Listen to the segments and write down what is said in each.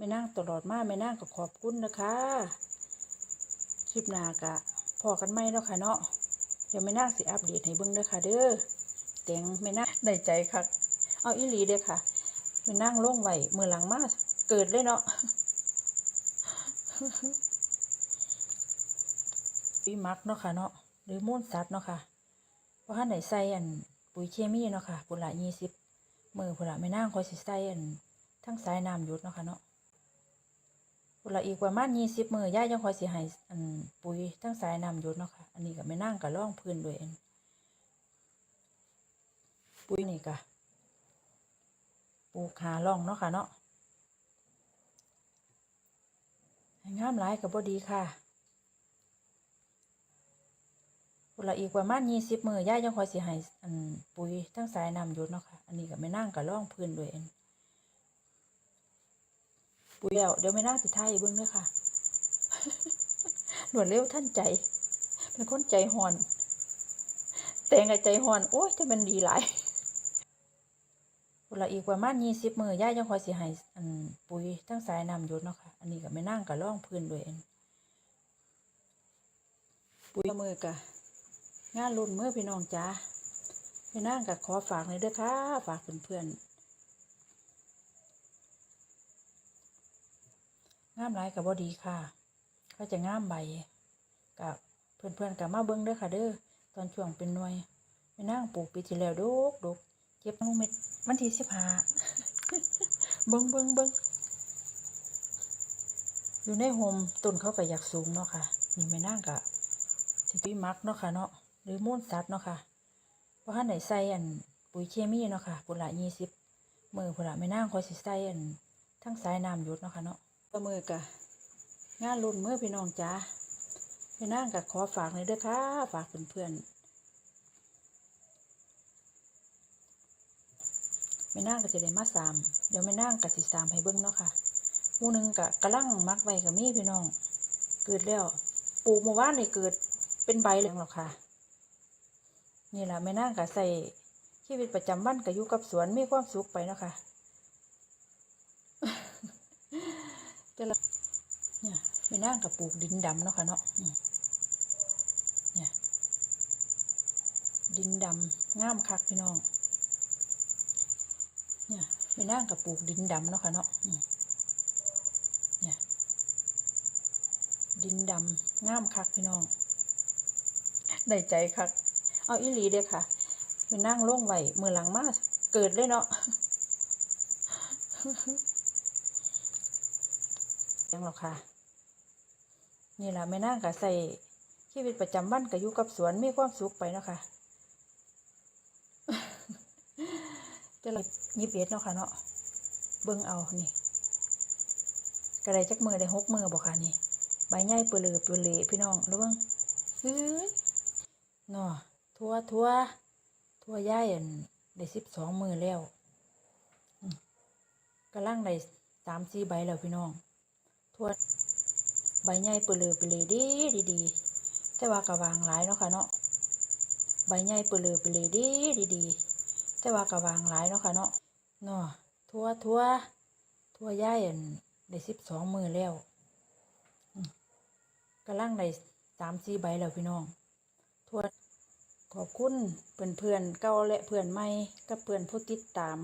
แม่นั่งตลอดมาแม่นั่งก็ขอบคุณนะคะคลิปหน้ากะพอกันไหมแล้วค่ะเนาะเดี๋ยวแม่นั่งสิอัปเดตให้เบิ่งด้อค่ะเด้อแต่งแม่นั่งได้ใจคักเอาอีหลีเด้อค่ะแม่นั่งล่งไหวมือหลังมาเกิดเลยเนาะปุ๋ยมักเนาะค่ะเนาะหรือมูลสัตว์เนาะค่ะเพราะท่านไหนใส่อันปุ๋ยเคมีเนาะค่ะปุนละยี่สิบมือปุนละไม่นั่งคอยสิใส่อันทั้งสายน้ำหยุดเนาะค่ะเนาะ ปุนละอีกประมาณยี่สิบมือย่ายังคอยสิให้อันปุ๋ยทั้งสายน้ำหยุดเนาะค่ะ อันนี้ก็ไม่นั่งกับร่องพื้นด้วยอันปุ๋ยนี่ก็ปลูกหาร่องเนาะค่ะเนาะให้งามหลายกับบดีค่ะปุละอีกประมาณยี่สิบมือย่ายังคอยสิให้อันปุ๋ยทั้งสายน้ำหยุดเนาะค่ะ อันนี้ก็ไม่นั่งกับร่องพื้นด้วยอัน ปุ๋ยแล้ว เดี๋ยวไม่นั่งสิท้ายเบิ้งเด้วยค่ะหนวดเร็วท่านใจ เป็นคนใจหอน แต่งกับใจหอน โอ้ยจะเป็นดีหลายปุละอีกประมาณยี่สิบมือย่ายังคอยสิให้อันปุ๋ยทั้งสายนำยุดเนาะค่ะ อันนี้ก็ไม่นั่งกับร่องพื้นด้วยอันปุ๋ยมือกะงานรุ่นเมื่อพี่น้องจ้าพี่นางก็ขอฝากเลยเด้อค่ะ ฝากเพื่อนๆ งามหลายกับบอดีค่ะ ก็จะงามใบกับเพื่อนๆกับมาเบิ้งเด้อค่ะเด้อตอนช่วงเป็นหน่วยพี่นางปลูกปีที่แล้วดกดกเก็บลูกเม็ดวันที่สิบห้าเบิ้งเบิ้งเบิ้งอยู่ในโฮมต้นเขาก็อยากสูงเนาะค่ะนี่แม่นางกะสิปีมักเนาะค่ะเนาะหรือมูลสัตว์เนาะค่ะเพราะท่านไหนใส่อันปุ๋ยเคมีเนาะค่ะปุนละยี่สิบมือปุนละไม่นั่งคอยสิใส่อันทั้งสายน้ำหยุดเนาะค่ะเนาะ ก็มือกะงานรุ่นเมื่อพี่น้องจ้าพี่นางกะขอฝากเลยเด้อค่ะฝากเพื่อนๆไม่น่างก็จะได้มาสามเดี๋ยวไม่น่างกะสิสามให้เบิ้งเนาะค่ะมูหนึ่งกะกระลังมักไว้กับมีพี่น้อง เกิดแล้วปลูกเมื่อวานนี่เกิดเป็นใบเหลืองหรอกค่ะ นี่แหละไม่น่างกะใส่ชีวิตประจำวันก็อยู่กับสวนมีความสุขไปเนาะค่ะ แต่ละเนี่ย ไม่น่างกับปลูกดินดำเนาะค่ะเนาะเนี่ยดินดำงามคักพี่น้อง เนี่ยไม่น่างกับปลูกดินดำเนาะค่ะเนาะเนี่ยดินดำงามคักพี่น้องได้ใจคักเอาอีหลีเด้ค่ะไปนั่งล่งไหวมือหลังมาเกิดเลยเนาะยังหรอกค่ะ นี่แหละไม่นั่งกับใส่ชีวิตประจำวันก็อยู่กับสวนมีความสุขไปเนาะค่ะจะเลยยิบเอ็ดเนาะค่ะเนาะเบิ่งเอานี่กระไดจักมือได้หกมือบอกค่ะนี่ใบใหญ่เปลือเปลือพี่น้องแล้วเบิ่งเฮ้ยเนาะทัวทัวทัวย่ายอันได้สิบสองมือแล้วอืมกำลังได้สามสี่ใบแล้วพี่น้องทัว ใบใหญ่เปลือไปเลยดีดีดีแต่ว่ากระวางหลายเนาะค่ะเนาะใบใหญ่เปลือไปเลยดีดีดีแต่ว่ากระวางหลายเนาะค่ะเนาะเนาะทั่วทั่วทั่วย่ายอันได้สิบสองมือแล้วอืมกำลังได้สามสี่ใบแล้วพี่น้องทั่วขอบคุณเพื่อนเพื่อนเก่าและเพื่อนใหม่กับเพื่อนผู้ติดตาม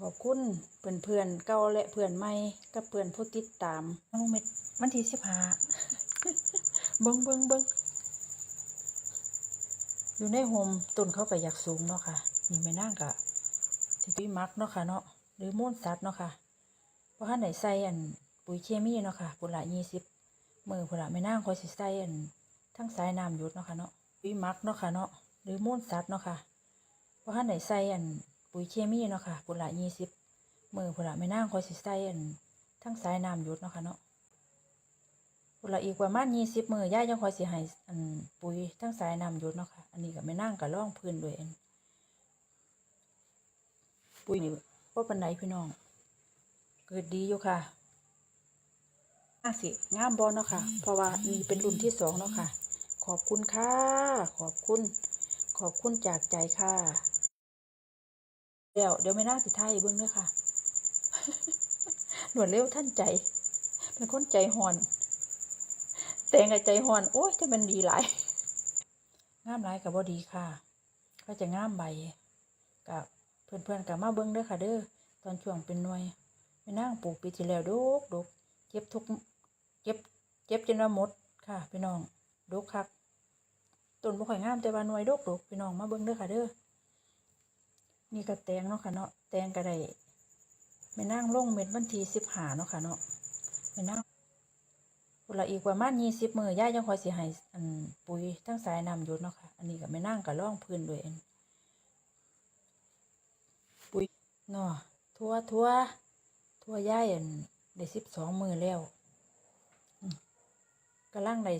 ขอบคุณเพื่อนเพื่อนเก่าและเพื่อนใหม่กับเพื่อนผู้ติดตามน้องเม็ด วันที่สิบห้าเบิ้งเบิ้งเบิ้งอยู่ในโฮมต้นเขาก็อยากสูงเนาะค่ะ นี่ไม่นั่งกะสิปีมักเนาะค่ะเนาะหรือมูลสัตว์เนาะค่ะเพราะท่านไหนใส่อันปุ๋ยเคมีเนาะค่ะปุนละยี่สิบมือปุนละไม่นั่งคอยสิใส่อันทั้งสายน้ำหยุดเนาะค่ะเนาะปุ๋ยมักเนาะค่ะเนาะหรือมูลสัตว์เนาะค่ะเพราะท่านไหนใส่อันปุ๋ยเคมีเนาะค่ะปุนละยี่สิบมือปุนละไม่นั่งคอยสิใส่อันทั้งสายน้ำหยุดเนาะค่ะเนาะ ปุนละอีกประมาณยี่สิบมือย่ายังคอยสิให้อันปุ๋ยทั้งสายนำยุดเนาะค่ะ อันนี้ก็ไม่นั่งกับร่องพื้นด้วยอันปุ๋ยนี่ว่าปันไหนพี่น้อง เกิดดีอยู่ค่ะอะสิงามบอลเนาะค่ะ เพราะว่านี่เป็นรุ่นที่สองเนาะค่ะ ขอบคุณค่ะ ขอบคุณ ขอบคุณจากใจค่ะ เดี๋ยวเดี๋ยวไม่น่าสิท้ายให้เบิ้องด้วยค่ะรวดเร็วท่านใจ เป็นคนใจห่อน แตงกับใจห่อน โอ้ยจะเป็นดีหลายงามหลายกับบ่ดีค่ะ ก็จะงามใบกับเพื่อนๆกับมาเบิ้งเด้อค่ะ เด้อตอนช่วงเป็นหน่วยไม่นั่งปลูกปีที่แล้วดกดกเจ็บทุกเจ็บเจ็บจนว่าหมดค่ะ พี่น้องดกคักต้นบ่ค่อยงามแต่ว่าหน่วยดกดกพี่น้องมาเบิ้งเด้อค่ะ เด้อนี่ก็แตงเนาะค่ะเนาะแตงก็ได้ไม่นั่งลงเม็ดวันที่สิบหาเนาะค่ะเนาะไม่นั่ง พุ่นละอีกประมาณยี่สิบมือย่ายังคอยสิให้อันปุ๋ยทั้งสายน้ำหยดเนาะค่ะ อันนี้ก็ไม่นั่งกับร่องพื้นด้วยอันปุ๋ยเนาะทั่วทั่วทั่วย่ายอันได้สิบสองมือแล้วอืมกำลังได้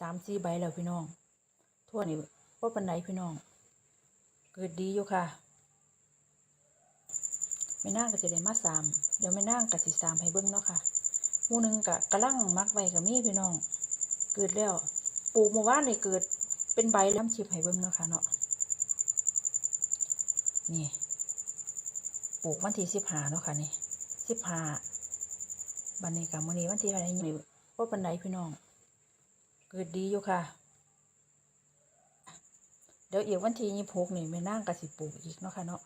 สามสี่ใบแล้วพี่น้อง ทั่วนี่ว่าปันไดพี่น้อง เกิดดีอยู่ค่ะไม่นั่งก็จะได้มาสามเดี๋ยวไม่นั่งกับสิสามให้เบิ้งเนาะค่ะห มูหนึ่งกะกำลังมักไว้กับมีพี่น้อง เกิดแล้ว ปลูกเมื่อวานนี่เกิดเป็นใบล้ำชิบให้เบิ่งเนาะค่ะเนาะ นี่ ปลูกวันที่สิบห้าเนาะค่ะนี่สิบห้าบันนี้กับมื้อนี้วันที่อะไรนี่ว่าปันไดพี่น้อง เกิดดีอยู่ค่ะ เดี๋ยวอีกวันที่ยี่หกนี่แม่นางกับสิปลูกอีกเนาะค่ะเนาะ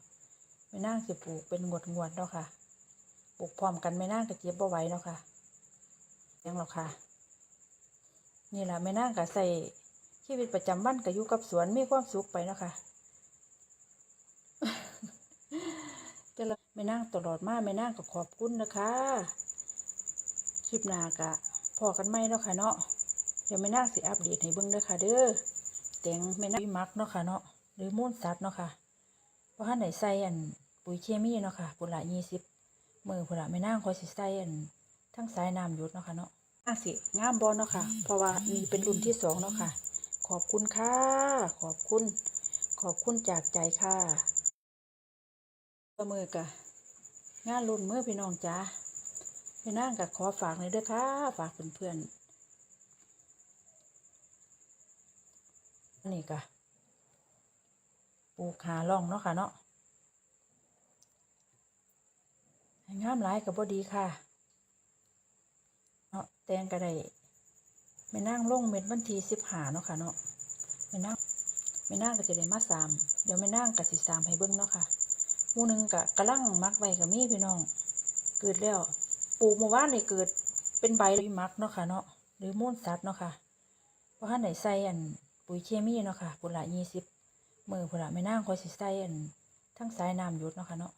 แม่นางสิปลูกเป็นงวดงวดๆเนาะค่ะ ปลูกพร้อมกันแม่นางกับเจ็บบ่ไหวเนาะค่ะ ยังหรอกค่ะ นี่แหละไม่นั่งกับใส่ชีวิตประจำวันก็อยู่กับสวนมีความสุขไปเนาะค่ะแต่ละไม่นั่งตลอดมาไม่นั่งก็ขอบคุณนะคะคลิปหน้ากะพอกันไหมเนาะค่ะเนาะเดี๋ยวไม่นั่งสิอัปเดตให้เบิ่งเด้อค่ะ เด้อแต่งไม่นั่งมักเนาะค่ะเนาะหรือมูลสัตว์เนาะค่ะเพราะถ้าไหนใส่อันปุ๋ยเคมีเนาะค่ะปุระยี่สิบมือปุระไม่นั่งคอยสิใส่อัน ทั้งสายน้ำหยดเนาะค่ะเนาะน่าสิงามบอลเนาะค่ะ เพราะว่านี่เป็นรุ่นที่สองเนาะค่ะ ขอบคุณค่ะ ขอบคุณ ขอบคุณจากใจค่ะก็มือกะงานรุ่นเมื่อพี่น้องจ้าพี่นั่งกับขอฝากเลยเด้อค่ะ ฝากเพื่อนๆอันนี้กะปลูกขาล่องเนาะค่ะเนาะงามหลายกับบดีค่ะ แตงก็ได้ไม่นั่งลงเม็ดวันที่สิบหาเนาะค่ะเนาะไม่นั่งไม่นั่งก็จะได้มาสามเดี๋ยวไม่นั่งกับสิสามให้เบิ้งเนาะค่ะมูหนึ่งกะกำลังมักไว้กับมีพี่น้อง เกิดแล้วปลูกเมื่อวานนี่เกิดเป็นใบเลยมักเนาะค่ะเนาะหรือมูลสัตว์เนาะค่ะเพราะถ้าไหนใส่อันปุ๋ยเคมีเนาะค่ะปุระยี่สิบมือปุระไม่นั่งคอยสิใส่อันทั้งสายน้ำหยดเนาะค่ะเนาะ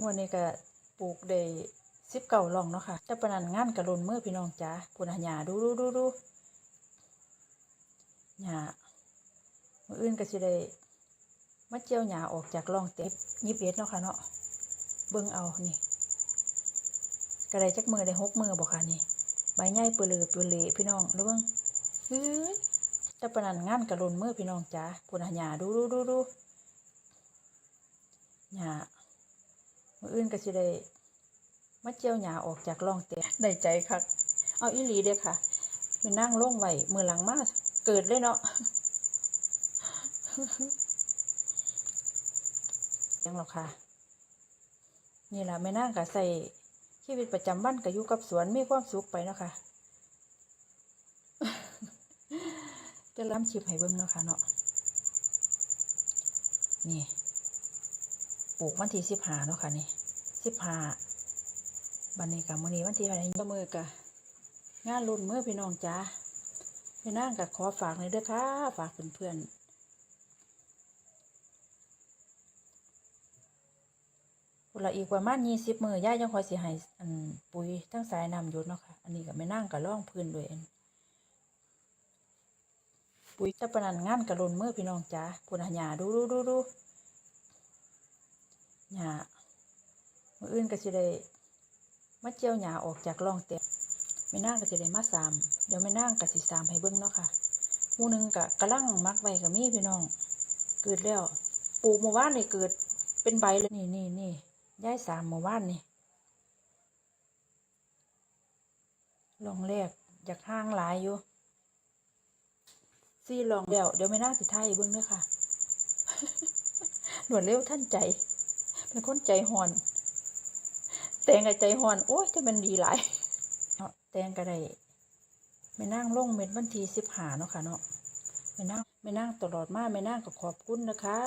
งวดนี้ก็ปลูกได้ สิบเก่าลองเนาะค่ะแต่ปนันงานกระลนเมื่อพี่น้องจ๋าพูนหยาดูดูดูดูหยามืออื่นก็สิได้มาเจียวหยาออกจากร่องเต็บยิบเอ็ดเนาะค่ะเนาะเบิ่งเอานี่กระไดจักมือได้หกมือบอกค่ะนี่ใบใหญ่เปลือเปลือพี่น้องแล้วเบิ่งเฮ้ยแต่ปนันงานกระลนเมื่อพี่น้องจ๋าพูนหยาดูดูดูดูหยามืออื่นก็สิได้ มาเจียวหยาออกจากร่องเตะในใจคักเอาอีหลีเด้อค่ะไปนั่งล่งไหวมือหลังมาเกิดเลยเนาะยังหรอกค่ะ นี่แหละไม่นั่งกับใส่ชีวิตประจำวันก็อยู่กับสวนมีความสุขไปเนาะค่ะจะล้ำชิบให้เบิ่งเนาะค่ะเนาะนี่ ปลูกวันที่สิบหาเนาะค่ะนี่สิบหา บันนี้กับมื้อนี้วันที่อะไรก็มือกะงานรุ่นเมื่อพี่น้องจ้าพี่นั่งกับขอฝากเลยเด้อค่ะ ฝากเพื่อนๆพุ่นละอีกประมาณยี่สิบมือย่ายังคอยเสิให้อันปุ๋ยทั้งสายน้ำหยดเนาะค่ะ อันนี้ก็ไม่นั่งกับร่องพื้นด้วยอันปุ๋ยจะปนันงานกับรุ่นเมื่อพี่น้องจ้าพุ่นหยาดูดูดูดูหยามืออื่นก็สิได้ มาเจียวหยาออกจากร่องเต็มไม่นั่งก็จะได้มาสามเดี๋ยวไม่นั่งก็สิสามให้เบิ้งเนาะค่ะมูหนึ่งกะกำลังมักไว้กับมีพี่น้อง เกิดแล้วปลูกเมื่อวานนี่เกิดเป็นใบเลยนี่นี่นี่ย้ายสามเมื่อวานนี่ลองแรกอยากห้างหลายอยู่ซี่ลองแล้วเดี๋ยวไม่นั่งสิท้ายเบิ้งเด้อค่ะรวดเร็วท่านใจ เป็นคนใจห่อน แตงกับใจฮ้อน โอ้ยจะเป็นดีหลายเนาะแตงก็ได้ไม่นั่งลงเม็ดวันที่สิบหาเนาะค่ะเนาะไม่นั่งไม่นั่งตลอดมาไม่นั่งก็ขอบคุณนะคะ